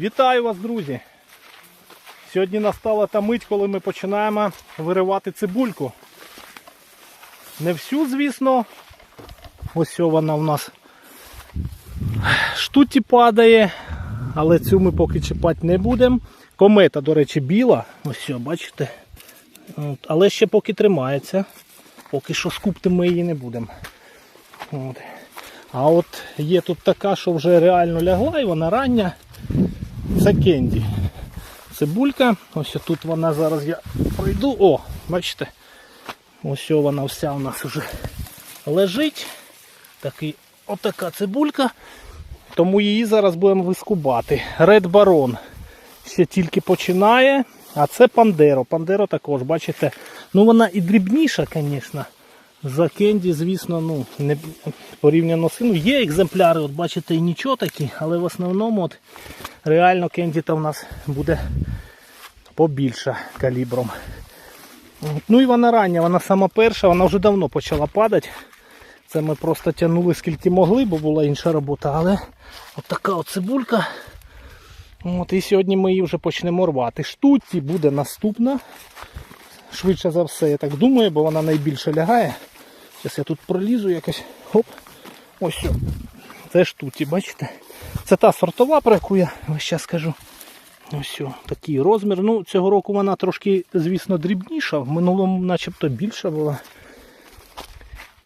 Вітаю вас, друзі! Сьогодні настала та мить, коли ми починаємо виривати цибульку. Не всю, звісно. Ось вона в нас штуті падає, але цю ми поки чіпати не будемо. Комета, до речі, біла. Ось, бачите? От, але ще поки тримається. Поки що скупти ми її не будемо. От. А от є тут така, що вже реально лягла і вона рання. Це кенді. Цибулька. Ось тут вона зараз я пройду. О, бачите? Ось вона вся у нас вже лежить. Такий, отака цибулька. Тому її зараз будемо вискубати. Red Baron ще тільки починає. А це Пандеро. Пандеро також, бачите, ну вона і дрібніша, звісно. За кенді, звісно, ну, не порівняно з ну, Є екземпляри, от бачите, і нічого такі, але в основному от, реально кенді то в нас буде побільша калібром. Ну і вона рання, вона сама перша, вона вже давно почала падати. Це ми просто тягнули скільки могли, бо була інша робота. Але от така от цибулька. От, І сьогодні ми її вже почнемо рвати. Штутці буде наступна. Швидше за все, я так думаю, бо вона найбільше лягає. Зараз я тут пролізу якось. Хоп. Ось. що. Це штуті, бачите? Це та сортова, про яку я зараз скажу. Ось що, такий розмір. Ну, цього року вона трошки, звісно, дрібніша, в минулому начебто більша була.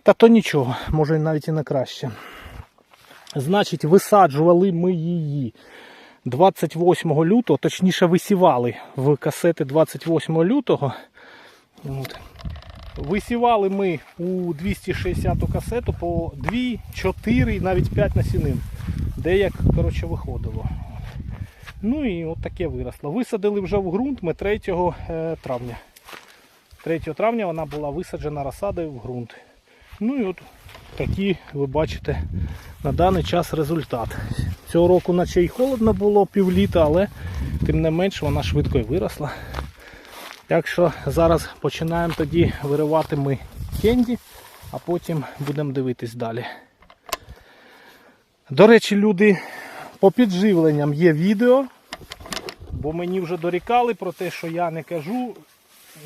Та то нічого, може навіть і на краще. Значить, висаджували ми її 28 лютого, точніше висівали в касети 28 лютого. От. Висівали ми у 260 касету по 2, 4, навіть 5 насінин. Де як коротше, виходило. Ну і от таке виросло. Висадили вже в ґрунт ми 3 е, травня. 3 травня вона була висаджена розсадою в ґрунт. Ну і от такі ви бачите на даний час результат. Цього року наче й холодно було півліта, але тим не менш вона швидко і виросла. Так що зараз починаємо тоді виривати ми кенді, а потім будемо дивитись далі. До речі, люди, по підживленням є відео, бо мені вже дорікали про те, що я не кажу,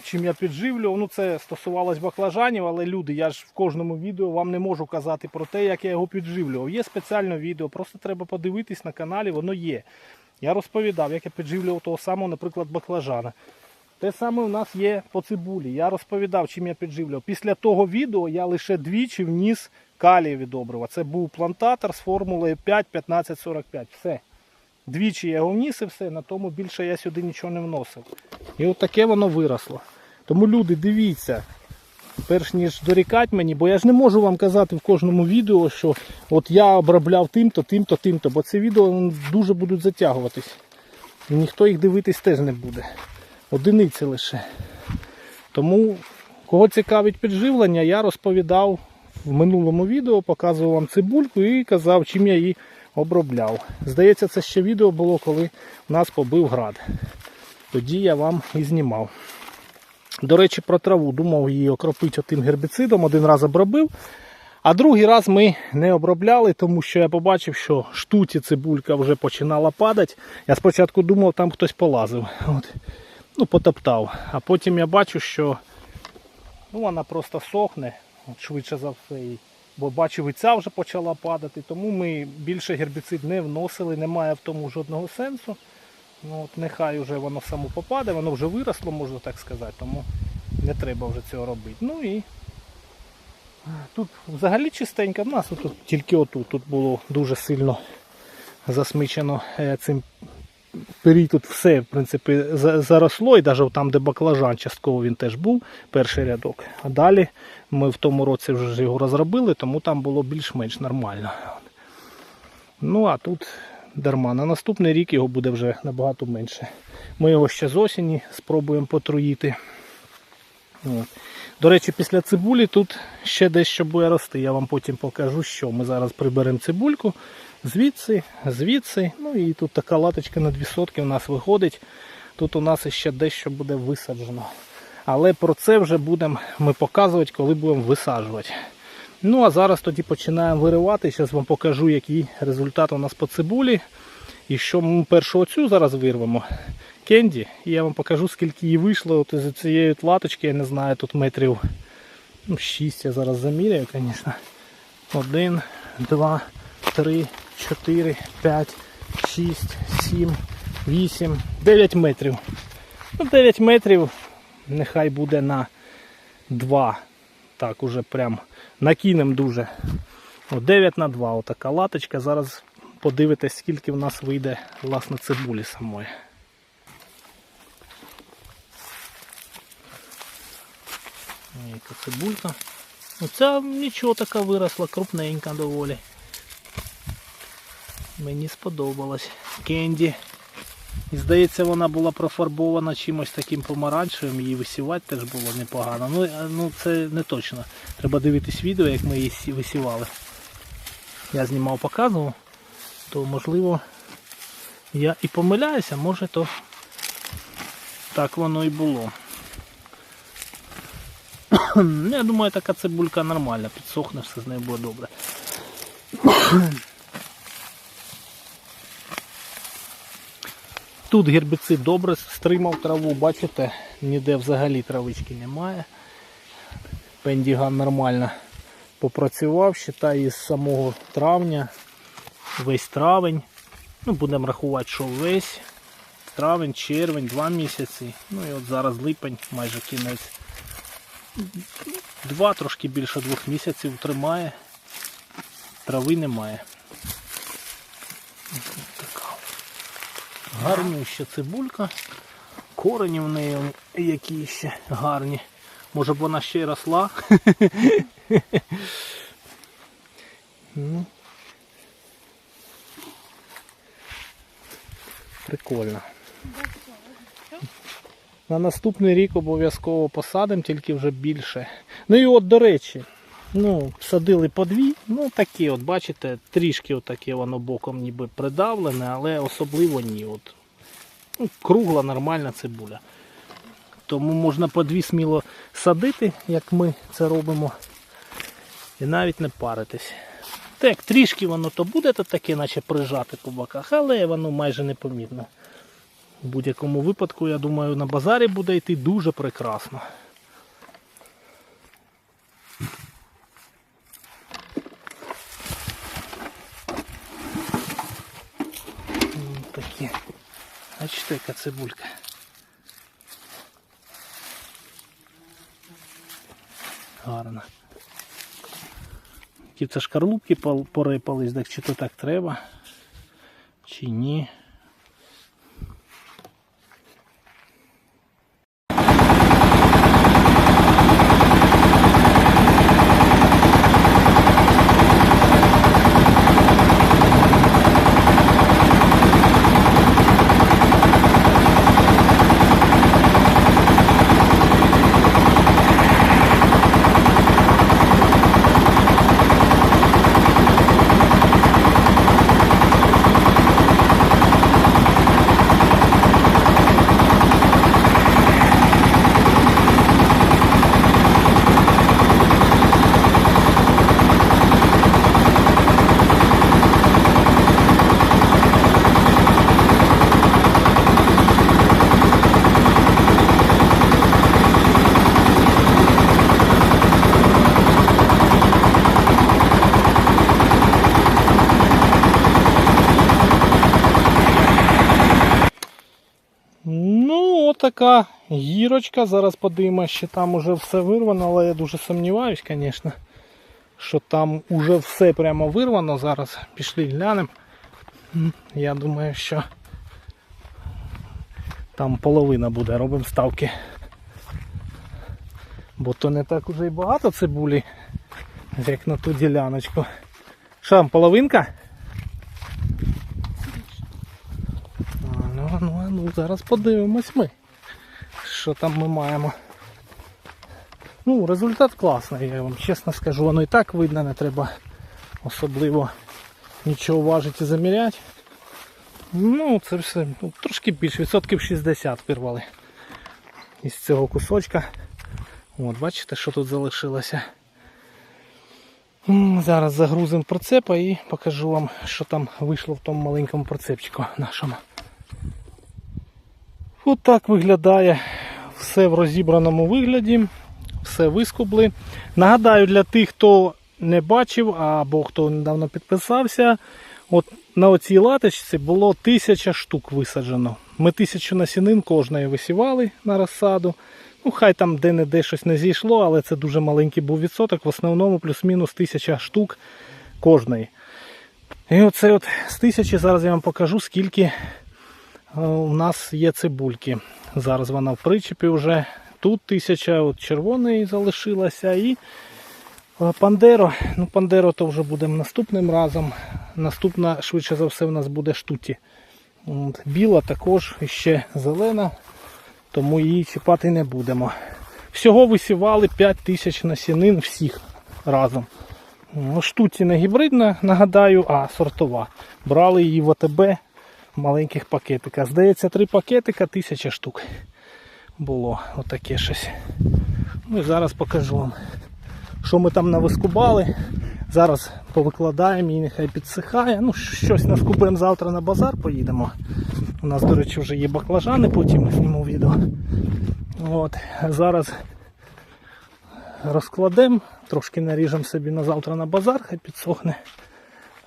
чим я підживлював. Ну це стосувалось баклажанів, але люди, я ж в кожному відео вам не можу казати про те, як я його підживлював. Є спеціальне відео, просто треба подивитись на каналі, воно є. Я розповідав, як я підживлював того самого, наприклад, баклажана. Те саме у нас є по цибулі. Я розповідав, чим я підживлював. Після того відео я лише двічі вніс калій від добрива. Це був плантатор з формулою 5-15-45. Все. Двічі я його вніс і все, на тому більше я сюди нічого не вносив. І от таке воно виросло. Тому люди, дивіться, перш ніж дорікати мені, бо я ж не можу вам казати в кожному відео, що от я обробляв тим-то, тим-то, тим-то, бо ці відео дуже будуть затягуватись. І ніхто їх дивитись теж не буде. Одиниці лише. Тому, кого цікавить підживлення, я розповідав в минулому відео, показував вам цибульку і казав, чим я її обробляв. Здається, це ще відео було, коли нас побив град. Тоді я вам і знімав. До речі, про траву думав її окропити тим гербіцидом, один раз обробив. А другий раз ми не обробляли, тому що я побачив, що штуті цибулька вже починала падати. Я спочатку думав, там хтось полазив. От. Ну, потоптав. А потім я бачу, що ну, вона просто сохне, швидше за все. Бо бачив, і ця вже почала падати, тому ми більше гербіцид не вносили, немає в тому жодного сенсу. Ну, от Нехай вже воно само попаде, воно вже виросло, можна так сказати, тому не треба вже цього робити. Ну і тут взагалі чистенько, в нас тут тільки отут тут було дуже сильно засмічено е, цим пирій тут все в принципі заросло, і навіть там, де баклажан, частково він теж був, перший рядок. А далі ми в тому році вже його розробили, тому там було більш-менш нормально. Ну а тут дарма. На наступний рік його буде вже набагато менше. Ми його ще з осені спробуємо потруїти. От. До речі, після цибулі тут ще дещо буде рости. Я вам потім покажу, що ми зараз приберемо цибульку звідси, звідси. Ну і тут така латочка на дві сотки у нас виходить. Тут у нас ще дещо буде висаджено. Але про це вже будемо ми показувати, коли будемо висаджувати. Ну а зараз тоді починаємо виривати. Зараз вам покажу, який результат у нас по цибулі. І що ми першу оцю зараз вирвемо, кенді, і я вам покажу, скільки її вийшло. От з цієї латочки, я не знаю, тут метрів ну, 6 я зараз заміряю, звісно. Один, два, три, чотири, п'ять, шість, сім, вісім, дев'ять метрів. Ну, 9 метрів нехай буде на 2. Так, уже прям накинем дуже. О, 9 на 2 отака латочка. Зараз подивитесь, скільки в нас вийде власне цибулі самої. Яка цибулька. Ну, нічого така виросла, крупненька доволі. Мені сподобалось. Кенді. І здається, вона була профарбована чимось таким помаранчевим, її висівати теж було непогано. Ну, е, ну це не точно. Треба дивитись відео, як ми її висівали. Я знімав, показував, то можливо я і помиляюся, може то так воно і було. Ну, Я думаю, така цибулька нормальна, підсохне, все з нею буде добре. Тут гербіцид добре стримав траву, бачите, ніде взагалі травички немає. Пендіган нормально попрацював, считай, із самого травня, весь травень. Ну, будемо рахувати, що весь травень, червень, два місяці. Ну і от зараз липень, майже кінець. Два, трошки більше двох місяців тримає. Трави немає. Гарнюща цибулька. Корені в неї які ще гарні. Може б вона ще й росла. Ну. Прикольно. На наступний рік обов'язково посадимо, тільки вже більше. Ну і от, до речі, ну, садили по дві, ну такі, от, бачите, трішки отаке воно боком ніби придавлене, але особливо ні. От. Ну, кругла, нормальна цибуля. Тому можна по дві сміло садити, як ми це робимо. І навіть не паритись. Так, трішки воно то буде то таке, наче прижати по боках, але воно майже непомітно. В будь-якому випадку, я думаю, на базарі буде йти дуже прекрасно. М, Такі. Бачите, яка цибулька. Гарно. Ті це шкарлупки порипались, так чи то так треба, чи ні. Ну, отака гірочка. Зараз подивимося, що там уже все вирвано, але я дуже сумніваюсь, звісно, що там уже все прямо вирвано. Зараз пішли глянемо. Я думаю, що там половина буде, робимо ставки. Бо то не так уже і багато цибулі, як на ту діляночку. Що там, половинка? А, ну, а ну, а ну, зараз подивимось ми. Що там ми маємо. Ну, результат класний, я вам чесно скажу, воно і так видно, не треба особливо нічого важити і заміряти. Ну, це все ну, трошки більше, відсотків 60 вирвали із цього кусочка. От, бачите, що тут залишилося. Зараз загрузимо прицепа і покажу вам, що там вийшло в тому маленькому прицепчику нашому. От так виглядає все в розібраному вигляді, все вискубли. Нагадаю, для тих, хто не бачив або хто недавно підписався, от на оцій латочці було тисяча штук висаджено. Ми тисячу насінин кожної висівали на розсаду. Ну, хай там де-не-де щось не зійшло, але це дуже маленький був відсоток. В основному плюс-мінус тисяча штук кожної. І оце от з тисячі зараз я вам покажу, скільки у нас є цибульки. Зараз вона в причепі вже. Тут тисяча от червоної залишилася і е, Пандеро. Ну, Пандеро то вже будемо наступним разом. Наступна, швидше за все, у нас буде штуті. От, Біла також ще зелена, тому її чіпати не будемо. Всього висівали 5 тисяч насінин всіх разом. Ну, Штуті не гібридна, нагадаю, а сортова. Брали її в ОТБ в маленьких пакетиках. Здається, три пакетика, тисяча штук було. Отаке щось. Ну і зараз покажу вам, що ми там навискубали. Зараз повикладаємо і нехай підсихає. Ну, щось наскубимо завтра на базар, поїдемо. У нас, до речі, вже є баклажани, потім зніму відео. От, зараз розкладемо, трошки наріжемо собі на завтра на базар, хай підсохне.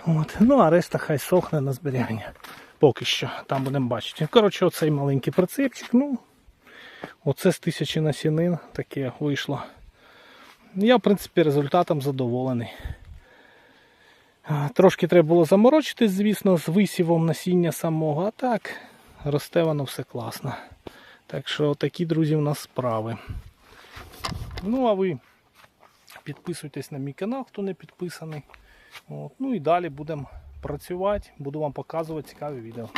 От. Ну, а решта хай сохне на зберігання. Поки що, там будемо бачити. Коротше, оцей маленький прицепчик, ну, оце з тисячі насінин таке вийшло. Я, в принципі, результатом задоволений. Трошки треба було заморочитись, звісно, з висівом насіння самого, а так росте воно все класно. Так що такі, друзі, у нас справи. Ну, а ви підписуйтесь на мій канал, хто не підписаний. От. Ну і далі будемо працювати, буду вам показувати цікаві відео.